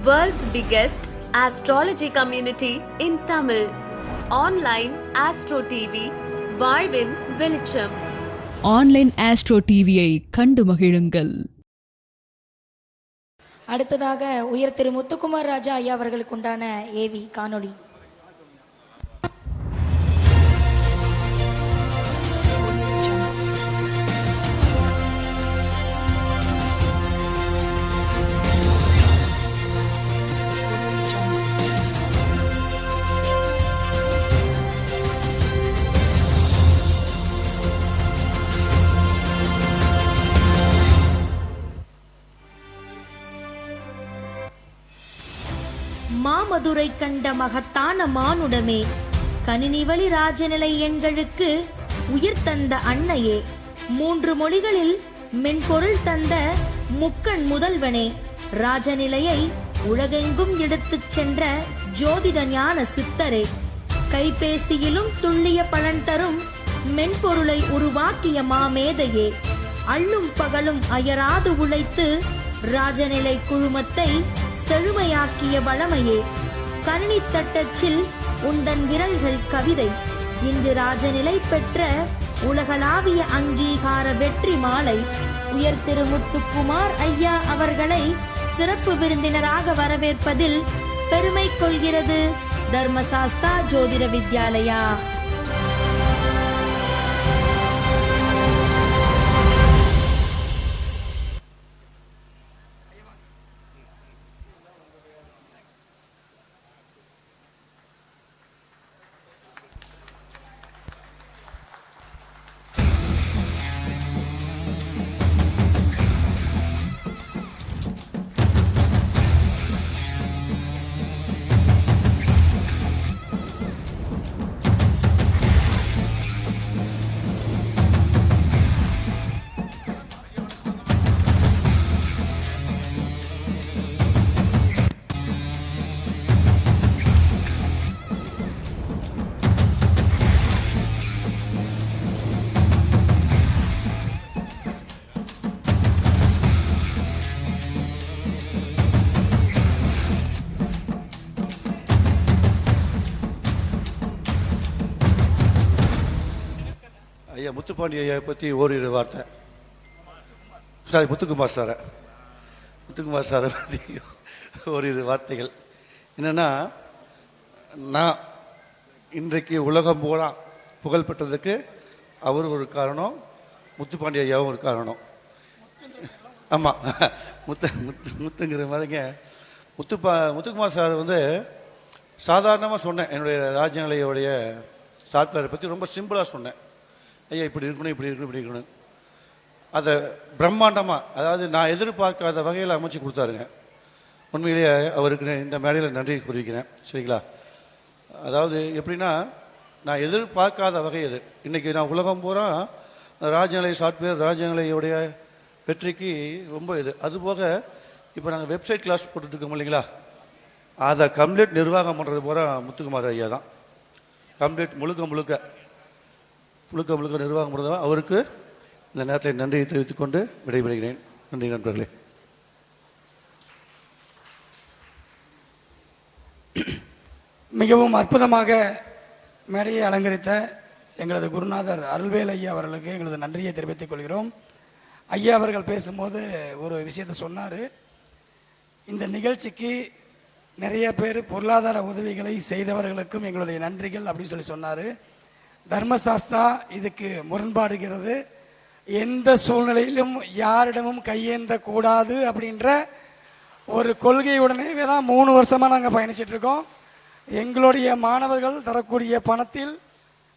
World's biggest astrology community in Tamil. Online Astro TV, வாழ்வின் வெளிச்சம் online astro டிவியை கண்டு மகிழுங்கள். அடுத்ததாக உயர் திரு முத்துக்குமார் ராஜா ஐயா அவர்களுக்கு உண்டான ஏவி காணொளி. கருத்துரை கண்ட மகத்தான மானுடமே கணினிவழி ராஜநிலை எண்களுக்கு உயிர் தந்த அன்னையே மூன்று மொழிகளில் மென்பொருள் தந்த முக்கண் முதல்வனே ராஜநிலையை உலகெங்கும் எடுத்துச் சென்ற ஜோதிட ஞான சித்தரே கைபேசியிலும் துள்ளிய பலன் தரும் மென்பொருளை உருவாக்கிய மாமேதையே அள்ளும் பகலும் அயராது உழைத்து ராஜநிலை குழுமத்தை செழுமையாக்கிய வளமையே. கணினி தட்டச்சில் உந்தன் விரல்கள் கவிதை. இன்று ராஜநிலை பெற்ற உலகளாவிய அங்கீகார வெற்றி மாலை. உயர் திரு முத்துக்குமார் ஐயா அவர்களை சிறப்பு விருந்தினராக வரவேற்பதில் பெருமை கொள்கிறது தர்மசாஸ்தா ஜோதிட வித்யாலயா. முத்துப்பாண்டி ஐயா பற்றி ஓரிரு வார்த்தை. சாரி முத்துக்குமார் சாரை. முத்துக்குமார் சாரை பற்றி ஓரிரு வார்த்தைகள். என்னென்னா நான் இன்றைக்கு உலகம் பூரா புகழ் பெற்றதுக்கு அவரும் ஒரு காரணம் முத்துப்பாண்டி ஐயாவும் ஒரு காரணம். ஆமாம் முத்து முத்து முத்துங்கிற மாதிரிங்க. முத்துப்பா முத்துக்குமார் சார் வந்து சாதாரணமாக சொன்னேன் என்னுடைய ராஜநிலையோடைய சாஃப்ட்வேரை பற்றி ரொம்ப சிம்பிளாக சொன்னேன். ஐயா இப்படி இருக்கணும் இப்படி இருக்கணும் இப்படி இருக்கணும். அதை பிரம்மாண்டமாக அதாவது நான் எதிர்பார்க்காத வகையில் அமைச்சு கொடுத்தாருங்க. உண்மையிலேயே அவருக்கு இந்த மேடையில் நன்றி கூறிக்கிறேன். சரிங்களா? அதாவது எப்படின்னா நான் எதிர்பார்க்காத வகை இது இன்றைக்கி நான் உலகம் பூரா ராஜநிலை சாஃப்ட்வேர் ராஜநிலையுடைய வெற்றிக்கு ரொம்ப இது. அதுபோக இப்போ நாங்கள் வெப்சைட் கிளாஸ் போட்டுட்ருக்கோம் இல்லைங்களா? அதை கம்ப்ளீட் நிர்வாகம் பண்ணுறது பூரா முத்துக்குமார் ஐயா தான். கம்ப்ளீட் முழுக்க முழுக்க. முழுக்க முழுக்க நிர்வாகம் பண்ணுறதா அவருக்கு இந்த நேரத்தில் நன்றியை தெரிவித்துக் கொண்டு விடைபெறுகிறேன். நன்றி நண்பர்களே. மிகவும் அற்புதமாக மேடையை அலங்கரித்த எங்களது குருநாதர் அருள்வேல் ஐயா அவர்களுக்கு எங்களது நன்றியை தெரிவித்துக் கொள்கிறோம். ஐயா அவர்கள் பேசும்போது ஒரு விஷயத்தை சொன்னார். இந்த நிகழ்ச்சிக்கு நிறைய பேர் பொருளாதார உதவிகளை செய்தவர்களுக்கும் எங்களுடைய நன்றிகள் அப்படின்னு சொல்லி சொன்னார். தர்மசாஸ்தா இதுக்கு முரண்பாடுகிறது. எந்த சூழ்நிலையிலும் யாரிடமும் கையேந்த கூடாது அப்படின்ற ஒரு கொள்கையுடனே தான் மூணு வருஷமாக நாங்கள் பயணிச்சிட்டு இருக்கோம். எங்களுடைய மாணவர்கள் தரக்கூடிய பணத்தில்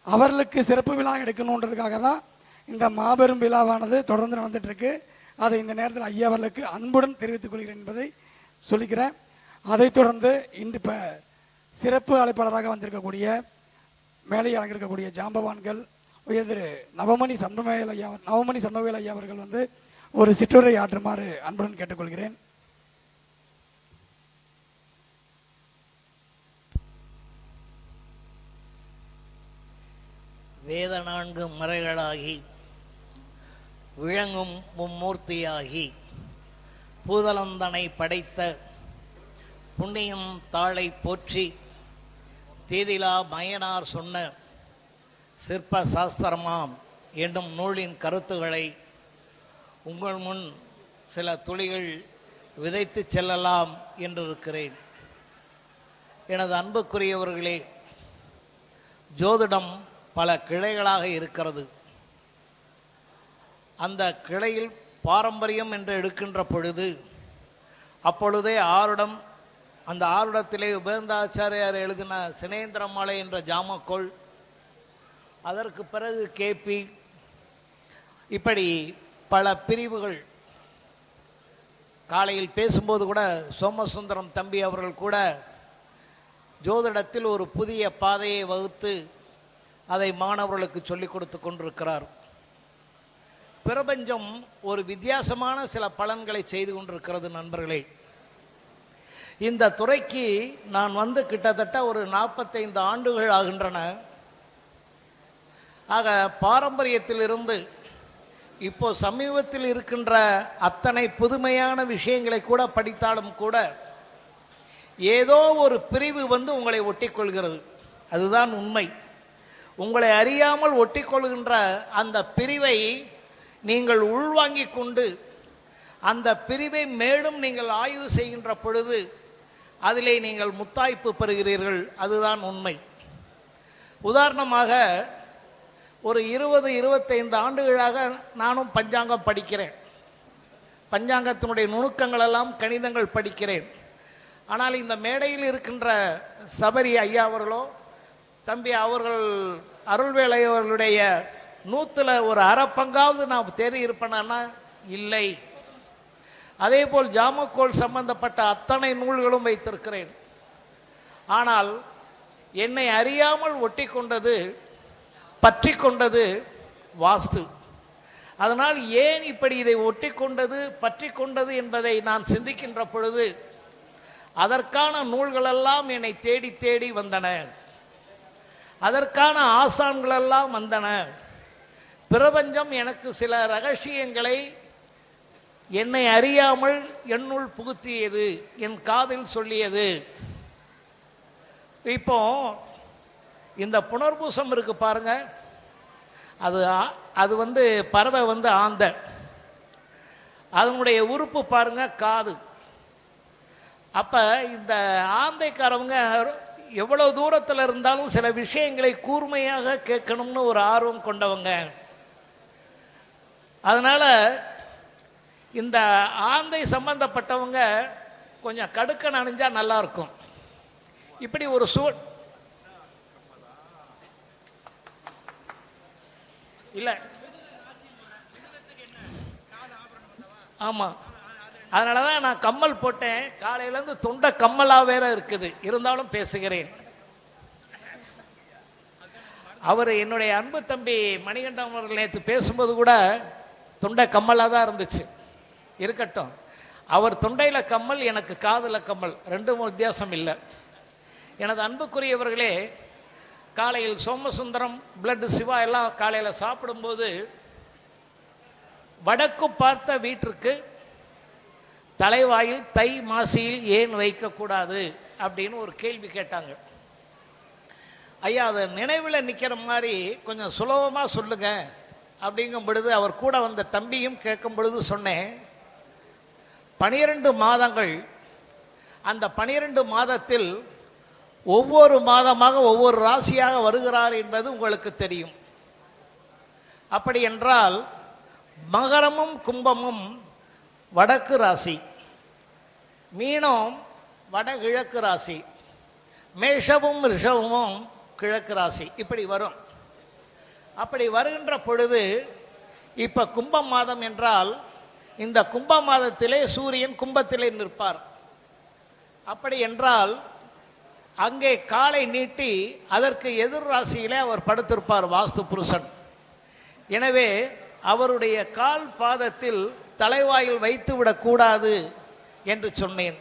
அவர்களுக்கு சிறப்பு விழா எடுக்கணுன்றதுக்காக தான் இந்த மாபெரும் விழாவானது தொடர்ந்து நடந்துட்டு அதை இந்த நேரத்தில் ஐயா அவர்களுக்கு அன்புடன் தெரிவித்துக் கொள்கிறேன் என்பதை சொல்லிக்கிறேன். அதைத் தொடர்ந்து இன்று இப்போ சிறப்பு அழைப்பாளராக வந்திருக்கக்கூடிய மேலே அலங்கிருக்கக்கூடிய ஜாம்பவான்கள் உயர் நவமணி சண்முகவேல் ஐயா நவமணி சண்முகவேல் ஐயா அவர்கள் வந்து ஒரு சிற்றுரை ஆற்றுமாறு அன்புடன் கேட்டுக்கொள்கிறேன். வேத நான்கு மறைகளாகி விளங்கும் மும்மூர்த்தியாகி பூதலந்தனை படைத்த புண்ணியம் தாளை போற்றி தேதிலா மயனார் சொன்ன சிற்ப சாஸ்திரமாம் என்னும் நூலின் கருத்துக்களை உங்கள் முன் சில துளிகள் விதைத்து செல்லலாம் என்றிருக்கிறேன். எனது அன்புக்குரியவர்களே ஜோதிடம் பல கிளைகளாக இருக்கிறது. அந்த கிளையில் பாரம்பரியம் என்று எடுக்கின்ற பொழுது அப்பொழுதே ஆருடம் அந்த ஆருடத்திலே உபேந்தாச்சாரியார் எழுதின சினேந்திரமலை என்ற ஜாமக்கோள். அதற்கு பிறகு கேபி. இப்படி பல பிரிவுகள். காலையில் பேசும்போது கூட சோமசுந்தரம் தம்பி அவர்கள் கூட ஜோதிடத்தில் ஒரு புதிய பாதையை வகுத்து அதை மாணவர்களுக்கு சொல்லிக் கொடுத்து கொண்டிருக்கிறார். பிரபஞ்சம் ஒரு வித்தியாசமான சில பலன்களை செய்து கொண்டிருக்கிறது நண்பர்களே. இந்த துறைக்கு நான் வந்து கிட்டத்தட்ட ஒரு நாற்பத்தைந்து ஆண்டுகள் ஆகின்றன. ஆக பாரம்பரியத்திலிருந்து இப்போ சமீபத்தில் இருக்கின்ற அத்தனை புதுமையான விஷயங்களை கூட படித்தாலும் கூட ஏதோ ஒரு பிரிவு வந்து உங்களை ஒட்டிக்கொள்கிறது. அதுதான் உண்மை. உங்களை அறியாமல் ஒட்டிக்கொள்கின்ற அந்த பிரிவை நீங்கள் உள்வாங்கிக் கொண்டு அந்த பிரிவை மேலும் நீங்கள் ஆய்வு செய்கின்ற பொழுது அதிலே நீங்கள் முத்தாய்ப்பு பெறுகிறீர்கள் அதுதான் உண்மை. உதாரணமாக ஒரு இருபது இருபத்தைந்து ஆண்டுகளாக நானும் பஞ்சாங்கம் படிக்கிறேன். பஞ்சாங்கத்தினுடைய நுணுக்கங்கள் எல்லாம் கணிதங்கள் படிக்கிறேன். ஆனால் இந்த மேடையில் இருக்கின்ற சபரி ஐயா அவர்களோ தம்பி அவர்கள் அருள்வேலை அவர்களுடைய நூற்றுல ஒரு அரை பங்காவது நான் தேறி இருப்பேனா இல்லை. அதே போல் ஜாமக்கோல் சம்பந்தப்பட்ட அத்தனை நூல்களும் வைத்திருக்கிறேன். ஆனால் என்னை அறியாமல் ஒட்டி கொண்டது பற்றி கொண்டது வாஸ்து. அதனால் ஏன் இப்படி இதை ஒட்டி கொண்டது பற்றி கொண்டது என்பதை நான் சிந்திக்கின்ற பொழுது அதற்கான நூல்களெல்லாம் என்னை தேடி தேடி வந்தன. அதற்கான ஆசான்களெல்லாம் வந்தன. பிரபஞ்சம் எனக்கு சில ரகசியங்களை என்னை அறியாமல் என்னுள் புகுத்தியது என் காதில் சொல்லியது. இப்போ இந்த புனர்பூசம் இருக்கு பாருங்க. அது அது வந்து பறவை வந்து ஆந்த. அதனுடைய உறுப்பு பாருங்க காது. அப்ப இந்த ஆந்தைக்காரவங்க எவ்வளவு தூரத்தில் இருந்தாலும் சில விஷயங்களை கூர்மையாக கேட்கணும்னு ஒரு ஆர்வம் கொண்டவங்க. அதனால இந்த ஆந்தை சம்பந்தப்பட்டவங்க கொஞ்சம் கடுக்க அணிஞ்சா நல்லா இருக்கும் இப்படி ஒரு சூழ் இல்ல. ஆமா. அதனால தான் நான் கம்மல் போட்டேன். காலையிலேருந்து தொண்டை கம்மலா வேற இருக்குது. இருந்தாலும் பேசுகிறேன். அவர் என்னுடைய அன்பு தம்பி மணிகண்டன் அவர்கள் நேற்று பேசும்போது கூட தொண்டை கம்மலாக தான் இருந்துச்சு. இருக்கட்டும். அவர் தொண்டையில் கம்மல் எனக்கு காதில் கம்மல். ரெண்டும் வித்தியாசம் இல்லை. எனது அன்புக்குரியவர்களே காலையில் சோமசுந்தரம் பிளட்டு சிவா எல்லாம் காலையில் சாப்பிடும்போது வடக்கு பார்த்த வீட்டிற்கு தலைவாயில் தை மாசியில் ஏன் வைக்கக்கூடாது அப்படின்னு ஒரு கேள்வி கேட்டாங்க. ஐயா அது நினைவில் நிற்கிற மாதிரி கொஞ்சம் சுலபமாக சொல்லுங்க. அப்படிங்கும் பொழுது அவர் கூட வந்த தம்பியும் கேட்கும் பொழுது சொன்னேன் பனிரெண்டு மாதங்கள். அந்த பனிரெண்டு மாதத்தில் ஒவ்வொரு மாதமாக ஒவ்வொரு ராசியாக வருகிறார் என்பது உங்களுக்கு தெரியும். அப்படி என்றால் மகரமும் கும்பமும் வடக்கு ராசி. மீனம் வடகிழக்கு ராசி. மேஷமும் ரிஷபமும் கிழக்கு ராசி. இப்படி வரும். அப்படி வருகின்ற பொழுது இப்ப கும்பம் மாதம் என்றால் இந்த கும்ப மாதத்திலே சூரியன் கும்பத்திலே நிற்பார். அப்படி என்றால் அங்கே காலை நீட்டி அதற்கு எதிர் ராசியிலே அவர் படுத்திருப்பார் வாஸ்து புருஷன். எனவே அவருடைய கால் பாதத்தில் தலைவாயில் வைத்து விடக்கூடாது என்று சொன்னேன்.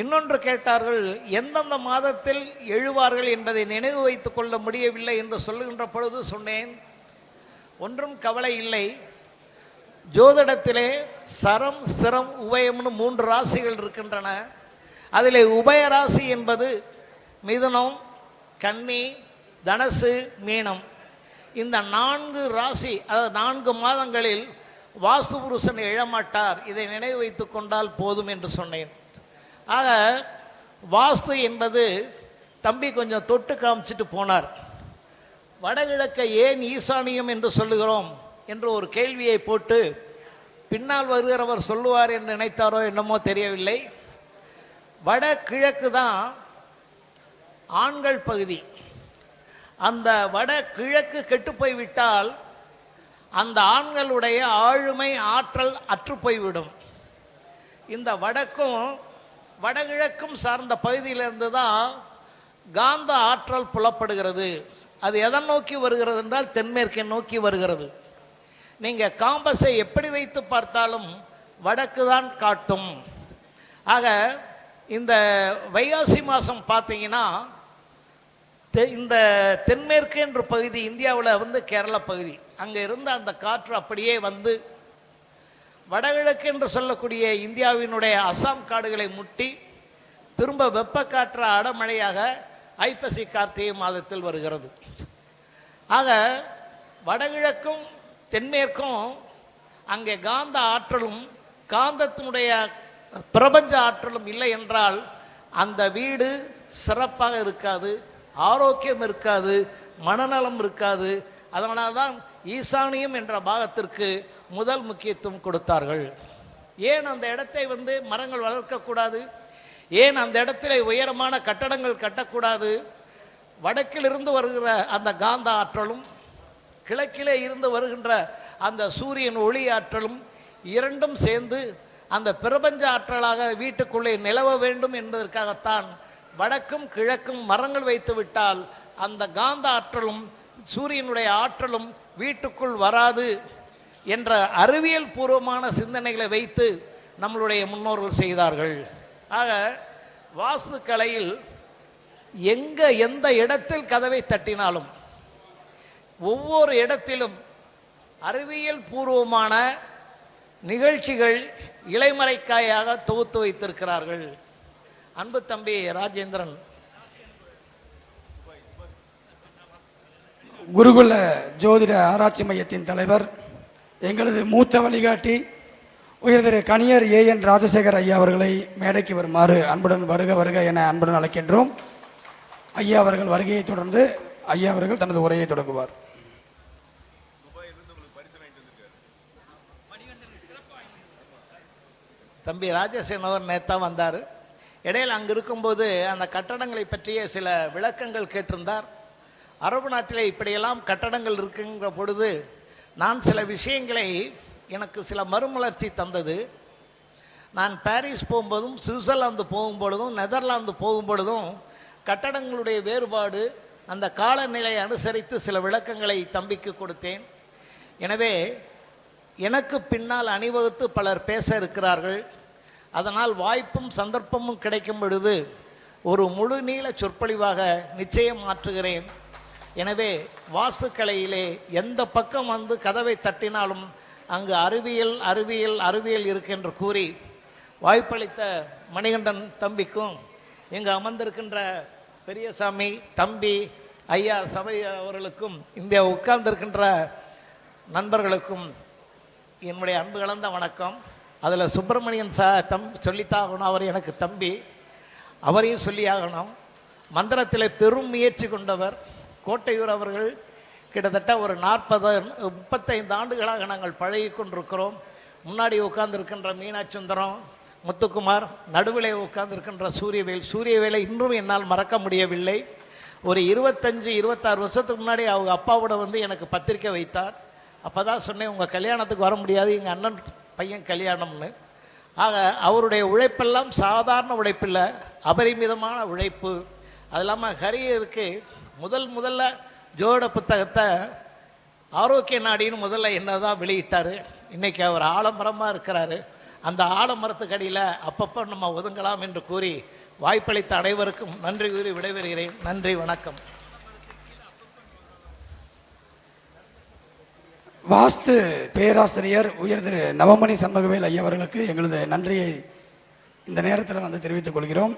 இன்னொன்று கேட்டார்கள் எந்தெந்த மாதத்தில் எழுவார்கள் என்பதை நினைவு வைத்துக் கொள்ள முடியவில்லை என்று சொல்லுகின்ற பொழுது சொன்னேன். ஒன்றும் கவலை இல்லை. ஜோதிடத்திலே சரம் ஸ்திரம் உபயம்னு மூன்று ராசிகள் இருக்கின்றன. அதில் உபய ராசி என்பது மிதுனம் கன்னி தனசு மீனம். இந்த நான்கு ராசி அதாவது நான்கு மாதங்களில் வாஸ்து புருஷன் எழமாட்டார். இதை நினைவு வைத்து கொண்டால் போதும் என்று சொன்னேன். ஆக வாஸ்து என்பது தம்பி கொஞ்சம் தொட்டு காமிச்சிட்டு போனார். வடகிழக்கை ஏன் ஈசானியம் என்று சொல்லுகிறோம்? என்று ஒரு கேள்வியை போட்டு பின்னால் வருகிறவர் சொல்லுவார் என்று நினைத்தாரோ என்னமோ தெரியவில்லை. வடகிழக்கு தான் ஆண்கள் பகுதி. அந்த வட கிழக்கு கெட்டுப்போய்விட்டால் அந்த ஆண்களுடைய ஆளுமை ஆற்றல் அற்றுப்போய்விடும். இந்த வடக்கும் வடகிழக்கும் சார்ந்த பகுதியிலிருந்து தான் காந்த ஆற்றல் புலப்படுகிறது. அது எதை நோக்கி வருகிறது என்றால் தென்மேற்கை நோக்கி வருகிறது. நீங்கள் காம்பஸை எப்படி வைத்து பார்த்தாலும் வடக்கு தான் காட்டும். ஆக இந்த வைகாசி மாதம் பார்த்தீங்கன்னா தெ- இந்த தென்மேற்கு என்ற பகுதி இந்தியாவில் வந்து கேரள பகுதி. அங்கே இருந்த அந்த காற்று அப்படியே வந்து வடகிழக்கு என்று சொல்லக்கூடிய இந்தியாவினுடைய அசாம் காடுகளை முட்டி திரும்ப வெப்பக்காற்று அடமழையாக ஐப்பசி கார்த்திகை மாதத்தில் வருகிறது. ஆக வடகிழக்கும் தென்மேற்கும் அங்கே காந்த ஆற்றலும் காந்தத்தினுடைய பிரபஞ்ச ஆற்றலும் இல்லை என்றால் அந்த வீடு சிறப்பாக இருக்காது ஆரோக்கியம் இருக்காது மனநலம் இருக்காது. அதனால தான் ஈசானியம் என்ற பாகத்திற்கு முதல் முக்கியத்துவம் கொடுத்தார்கள். ஏன் அந்த இடத்தை வந்து மரங்கள் வளர்க்கக்கூடாது? ஏன் அந்த இடத்துல உயரமான கட்டடங்கள் கட்டக்கூடாது? வடக்கிலிருந்து வருகிற அந்த காந்த ஆற்றலும் கிழக்கிலே இருந்து வருகின்ற அந்த சூரியன் ஒளி ஆற்றலும் இரண்டும் சேர்ந்து அந்த பிரபஞ்ச ஆற்றலாக வீட்டுக்குள்ளே நிலவ வேண்டும் என்பதற்காகத்தான் வடக்கும் கிழக்கும் மரங்கள் வைத்து விட்டால் அந்த காந்த ஆற்றலும் சூரியனுடைய ஆற்றலும் வீட்டுக்குள் வராது என்ற அறிவியல் பூர்வமான சிந்தனைகளை வைத்து நம்மளுடைய முன்னோர்கள் செய்தார்கள். ஆக வாஸ்து கலையில் எங்க எந்த இடத்தில் கதவை தட்டினாலும் ஒவ்வொரு இடத்திலும் அறிவியல் பூர்வமான நிகழ்ச்சிகள் இலைமறைக்காயாக தொகுத்து வைத்திருக்கிறார்கள். அன்பு தம்பி ராஜேந்திரன். குருகுல ஜோதிட ஆராய்ச்சி மையத்தின் தலைவர் எங்களது மூத்த வழிகாட்டி உயர் திரு கணியர் ஏ என் ராஜசேகர் ஐயா அவர்களை மேடைக்கு வருமாறு அன்புடன் வருக வருக என அன்புடன் அழைக்கின்றோம். ஐயா அவர்கள் வருகையை தொடர்ந்து ஐயா அவர்கள் தனது உரையை தொடங்குவார். தம்பி ராஜசேனவர் நேத்தா வந்தார். இடையில் அங்கே இருக்கும்போது அந்த கட்டடங்களை பற்றிய சில விளக்கங்கள் கேட்டிருந்தார். அரபு நாட்டிலே இப்படியெல்லாம் கட்டடங்கள் இருக்குங்கிற பொழுது நான் சில விஷயங்களை எனக்கு சில மறுமலர்ச்சி தந்தது. நான் பாரிஸ் போகும்போதும் சுவிட்சர்லாந்து போகும்பொழுதும் நெதர்லாந்து போகும்பொழுதும் கட்டடங்களுடைய வேறுபாடு அந்த காலநிலை அனுசரித்து சில விளக்கங்களை தம்பிக்கு கொடுத்தேன். எனவே எனக்கு பின்னால் அணிவகுத்து பலர் பேச இருக்கிறார்கள். அதனால் வாய்ப்பும் சந்தர்ப்பமும் கிடைக்கும் பொழுது ஒரு முழு நீள சொற்பொழிவாக நிச்சயம் மாற்றுகிறேன். எனவே வாஸ்துக்கலையிலே எந்த பக்கம் வந்து கதவை தட்டினாலும் அங்கு அறிவியல் அறிவியல் அறிவியல் இருக்கென்று கூறி வாய்ப்பளித்த மணிகண்டன் தம்பிக்கும் இங்கு அமர்ந்திருக்கின்ற பெரியசாமி தம்பி ஐயா சபை அவர்களுக்கும் இந்த உட்கார்ந்திருக்கின்ற நண்பர்களுக்கும் என்னுடைய அன்பு கலந்த வணக்கம். அதில் சுப்பிரமணியன் சா தம் சொல்லித்தாகணும் அவர் எனக்கு தம்பி. அவரையும் சொல்லியாகணும் மந்திரத்தில் பெரும் முயற்சி கொண்டவர் கோட்டையூர் அவர்கள். கிட்டத்தட்ட ஒரு நாற்பது முப்பத்தைந்து ஆண்டுகளாக நாங்கள் பழகி கொண்டிருக்கிறோம் முன்னாடி உட்கார்ந்துருக்கின்ற மீனாட்சுந்தரம் முத்துக்குமார் நடுவிலே உட்கார்ந்துருக்கின்ற சூரியவேல். சூரியவேலை இன்றும் என்னால் மறக்க முடியவில்லை. ஒரு இருபத்தஞ்சு இருபத்தாறு வருஷத்துக்கு முன்னாடி அவங்க அப்பாவோட வந்து எனக்கு பத்திரிக்கை வைத்தார். அப்போ தான் சொன்னேன் உங்கள் கல்யாணத்துக்கு வர முடியாது. எங்கள் அண்ணன் பையன் கல்யாணம்னு. ஆக அவருடைய உழைப்பெல்லாம் சாதாரண உழைப்பில்லை அபரிமிதமான உழைப்பு. அது இல்லாமல் ஹரியருக்கு முதல் முதல்ல ஜோட புத்தகத்தை ஆரோக்கிய நாடின்னு முதல்ல என்ன தான் வெளியிட்டார் இன்றைக்கி அவர் ஆலமரமாக இருக்கிறாரு. அந்த ஆலமரத்துக்கு அடியில் அப்பப்போ நம்ம ஒதுங்கலாம் என்று கூறி வாய்ப்பளித்த அனைவருக்கும் நன்றி கூறி விடைபெறுகிறேன். நன்றி வணக்கம். வாஸ்து பேராசிரியர் உயர் திரு நவமணி சண்முகவேல் ஐயா அவர்களுக்கு எங்களது நன்றியை இந்த நேரத்தில் வந்து தெரிவித்துக் கொள்கிறோம்.